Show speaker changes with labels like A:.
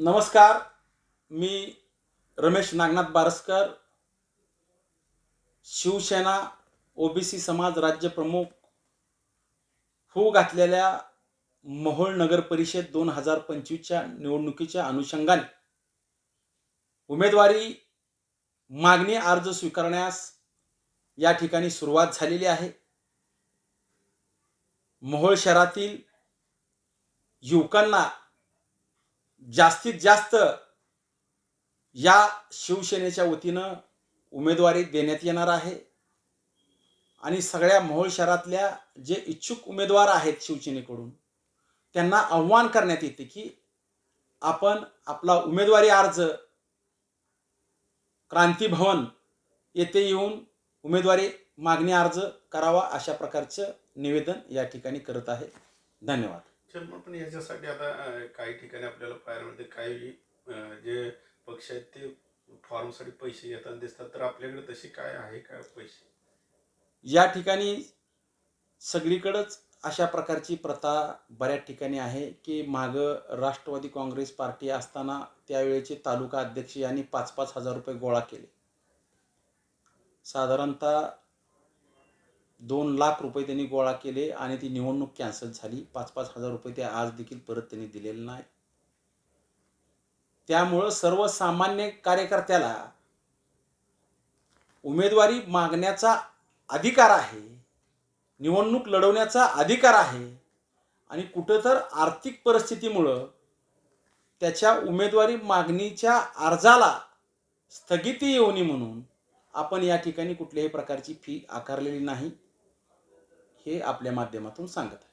A: नमस्कार मी रमेश नागनाथ बारसकर शिवसेना ओबीसी समाज राज्य प्रमुख होऊ घातलेल्या मोहोळ नगर परिषद दोन हजार पंचवीसच्या निवडणुकीच्या अनुषंगाने. उमेदवारी मागणी अर्ज स्वीकारण्यास या ठिकाणी सुरुवात झालेली आहे. मोहोळ शहरातील युवकांना जास्तीत जास्त या शिवसेनेच्या वतीनं उमेदवारी देण्यात येणार आहे. आणि सगळ्या मोहोळ शहरातल्या जे इच्छुक उमेदवार आहेत शिवसेनेकडून त्यांना आव्हान करण्यात येते की आपण आपला उमेदवारी अर्ज क्रांती भवन येथे येऊन उमेदवारी मागणी अर्ज करावा अशा प्रकारचं निवेदन या ठिकाणी करत आहे. धन्यवाद.
B: चल पण याच्यासाठी आता अं, काही ठिकाणी आपल्याला पाहायला काही अं, जे पक्ष आहेत ते फॉर्मसाठी पैसे येताना दिसतात. तर आपल्याकडे तशी काय आहे का पैसे?
A: या ठिकाणी सगळीकडंच अशा प्रकारची प्रथा बऱ्याच ठिकाणी आहे की मागं राष्ट्रवादी काँग्रेस पार्टी असताना त्यावेळेचे तालुका अध्यक्ष यांनी पाच पाच हजार रुपये गोळा केले. साधारणतः दोन लाख रुपये त्यांनी गोळा केले आणि ती निवडणूक कॅन्सल झाली. पाच पाच हजार रुपये ते आज देखील परत त्यांनी दिलेले नाही त्यामुळं सर्वसामान्य कार्यकर्त्याला उमेदवारी मागण्याचा अधिकार आहे निवडणूक लढवण्याचा अधिकार आहे आणि कुठं तर आर्थिक परिस्थितीमुळं त्याच्या उमेदवारी मागणीच्या अर्जाला स्थगिती येऊ नये म्हणून आपण या ठिकाणी कुठल्याही प्रकारची फी आकारलेली नाही. हे आपल्या माध्यमातून सांगत आहे